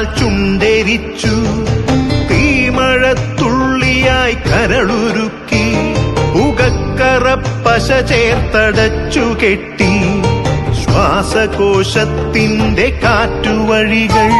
ചുംബനങ്ങളാൽ ചുണ്ടരിച്ചു തീമഴത്തുള്ളിയായി കരളുരുക്കി പുകക്കറപ്പശ ചേർത്തടച്ചു കെട്ടി ശ്വാസകോശത്തിന്റെ കാറ്റുവഴികൾ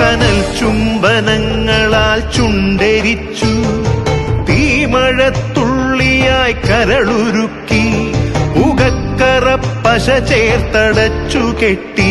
കനൽ ചുംബനങ്ങളാൽ ചുണ്ടരിച്ചു തീമഴത്തുള്ളിയായി കരളുരുക്കി പുകക്കറപ്പശ ചേർത്തടച്ചു കെട്ടി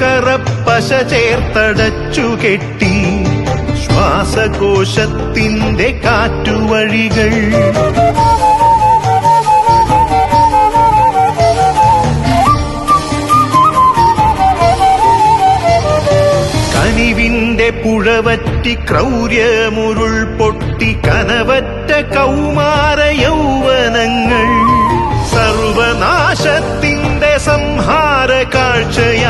പുകക്കറപ്പശ ചേർത്തടച്ചു കെട്ടി ശ്വാസകോശത്തിന്റെ കാറ്റുവഴികൾ. കനിവിന്റെ പുഴവറ്റി ക്രൗര്യമുരുൾ പൊട്ടി കനവറ്റ കൗമാര യൗവനങ്ങൾ. സർവനാശത്തിന്റെ സംഹാര കാഴ്ചയായി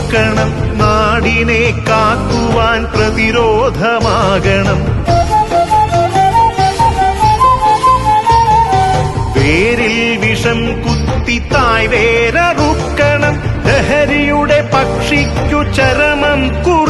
കോർക്കണം നാടിനെ കാക്കുവാൻ പ്രതിരോധമാകണം. വേരിൽ വിഷം കുത്തി തായ് വേരറുക്കണം. ലഹരിയുടെ പക്ഷിക്കു ചരമം കുറിക്കണം.